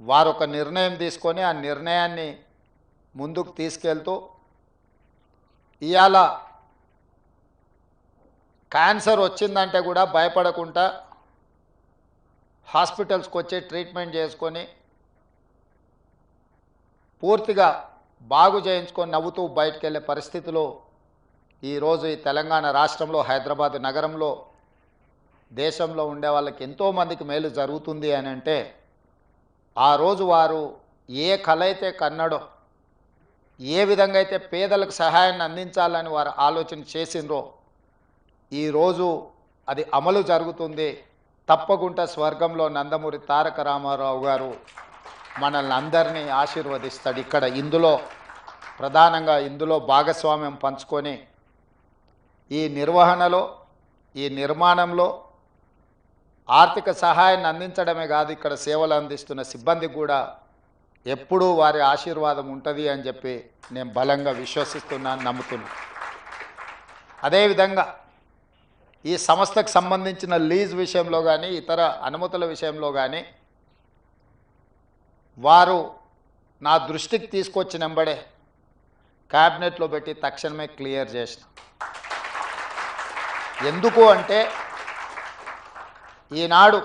వారు ఒక నిర్ణయం తీసుకొని ఆ నిర్ణయాన్ని ముందుకు తీసుకెళ్తూ ఇవాళ క్యాన్సర్ వచ్చిందంటే కూడా భయపడకుండా హాస్పిటల్స్కి వచ్చి ట్రీట్మెంట్ చేసుకొని పూర్తిగా బాగు చేయించుకొని నవ్వుతూ బయటకు వెళ్ళే పరిస్థితిలో ఈరోజు ఈ తెలంగాణ రాష్ట్రంలో హైదరాబాద్ నగరంలో దేశంలో ఉండే వాళ్ళకి ఎంతోమందికి మేలు జరుగుతుంది అని అంటే ఆ రోజు వారు ఏ కళ అయితే కన్నడో ఏ విధంగా అయితే పేదలకు సహాయాన్ని అందించాలని వారు ఆలోచన చేసిండ్రో ఈరోజు అది అమలు జరుగుతుంది. తప్పకుండా స్వర్గంలో నందమూరి తారక రామారావు గారు మనల్ని అందరినీ ఆశీర్వదిస్తాడు. ఇక్కడ ఇందులో ప్రధానంగా ఇందులో భాగస్వామ్యం పంచుకొని ఈ నిర్వహణలో ఈ నిర్మాణంలో ఆర్థిక సహాయాన్ని అందించడమే కాదు ఇక్కడ సేవలు అందిస్తున్న సిబ్బంది కూడా ఎప్పుడూ వారి ఆశీర్వాదం ఉంటుంది అని చెప్పి నేను బలంగా విశ్వసిస్తున్నాను నమ్ముతున్నాను. అదేవిధంగా ఈ సంస్థకు సంబంధించిన లీజ్ విషయంలో కానీ ఇతర అనుమతుల విషయంలో కానీ వారు నా దృష్టికి తీసుకొచ్చినంబడే క్యాబినెట్లో పెట్టి తక్షణమే క్లియర్ చేసిన. ఎందుకు అంటే ఈనాడు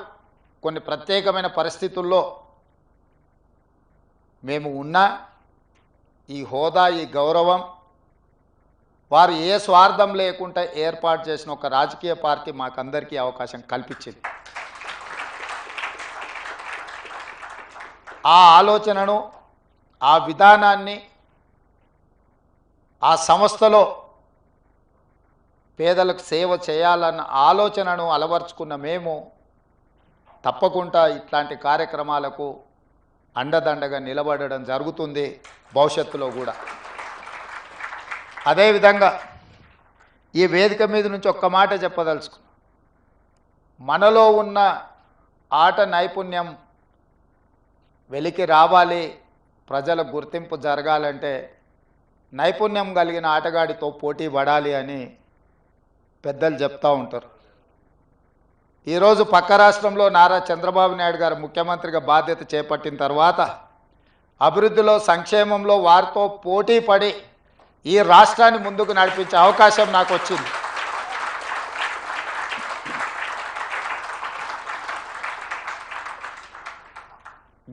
కొన్ని ప్రత్యేకమైన పరిస్థితుల్లో మేము ఉన్న ఈ హోదా ఈ గౌరవం వారు ఏ స్వార్థం లేకుండా ఏర్పాటు చేసిన ఒక రాజకీయ పార్టీ మాకందరికీ అవకాశం కల్పించింది. ఆ ఆలోచనను ఆ విధానాన్ని ఆ సంస్థలో పేదలకు సేవ చేయాలన్న ఆలోచనను అలవర్చుకున్న మేము తప్పకుండా ఇట్లాంటి కార్యక్రమాలకు అండదండగా నిలబడడం జరుగుతుంది భవిష్యత్తులో కూడా. అదేవిధంగా ఈ వేదిక మీద నుంచి ఒక్క మాట చెప్పదలుచుకున్నాం. మనలో ఉన్న ఆట నైపుణ్యం వెలికి రావాలి ప్రజల గుర్తింపు జరగాలంటే నైపుణ్యం కలిగిన ఆటగాడితో పోటీ పడాలి అని పెద్దలు చెప్తూ ఉంటారు. ఈరోజు పక్క రాష్ట్రంలో నారా చంద్రబాబు నాయుడు గారు ముఖ్యమంత్రిగా బాధ్యత చేపట్టిన తర్వాత అభివృద్ధిలో సంక్షేమంలో వారితో పోటీ పడి ఈ రాష్ట్రాన్ని ముందుకు నడిపించే అవకాశం నాకు వచ్చింది.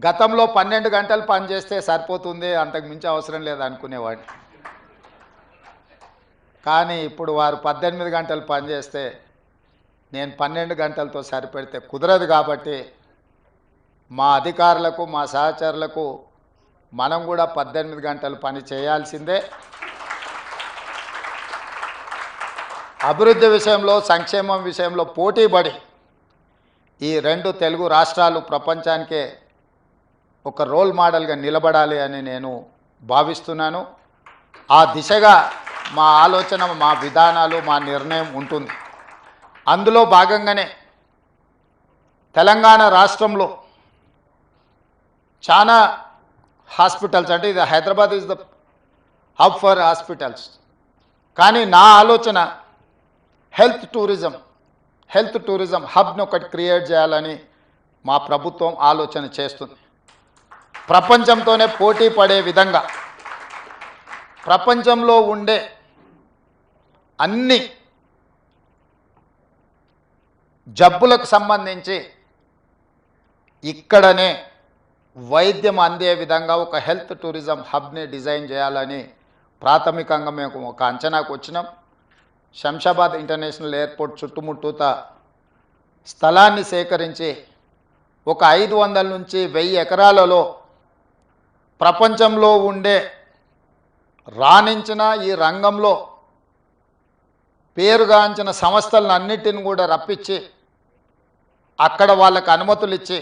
గతంలో పన్నెండు గంటలు పనిచేస్తే సరిపోతుంది అంతకు మించి అవసరం లేదు అనుకునేవాడిని. కానీ ఇప్పుడు వారు పద్దెనిమిది గంటలు పనిచేస్తే నేను పన్నెండు గంటలతో సరిపెడితే కుదరదు కాబట్టి మా అధికారులకు మా సహచరులకు మనం కూడా పద్దెనిమిది గంటలు పని చేయాల్సిందే. అభివృద్ధి విషయంలో సంక్షేమం విషయంలో పోటీపడి ఈ రెండు తెలుగు రాష్ట్రాలు ప్రపంచానికే ఒక రోల్ మోడల్గా నిలబడాలి అని నేను భావిస్తున్నాను. ఆ దిశగా మా ఆలోచన మా విధానాలు మా నిర్ణయం ఉంటుంది. అందులో భాగంగానే తెలంగాణ రాష్ట్రంలో చాలా హాస్పిటల్స్ అంటే ఇది Hyderabad is the hub for hospitals. కానీ నా ఆలోచన హెల్త్ టూరిజం హెల్త్ టూరిజం హబ్ను ఒకటి క్రియేట్ చేయాలని మా ప్రభుత్వం ఆలోచన చేస్తుంది. ప్రపంచంతోనే పోటీ పడే విధంగా ప్రపంచంలో ఉండే అన్ని జబ్బులకు సంబంధించి ఇక్కడనే వైద్యం అందే విధంగా ఒక హెల్త్ టూరిజం హబ్ని డిజైన్ చేయాలని ప్రాథమికంగా మేము ఒక అంచనాకు వచ్చినాం. శంషాబాద్ ఇంటర్నేషనల్ ఎయిర్పోర్ట్ చుట్టుముట్టూత స్థలాన్ని సేకరించి ఒక ఐదు వందల నుంచి వెయ్యి ఎకరాలలో ప్రపంచంలో ఉండే రాణించిన ఈ రంగంలో పేరుగాంచిన సంస్థలను అన్నిటిని కూడా రప్పించి అక్కడ వాళ్ళకు అనుమతులు ఇచ్చి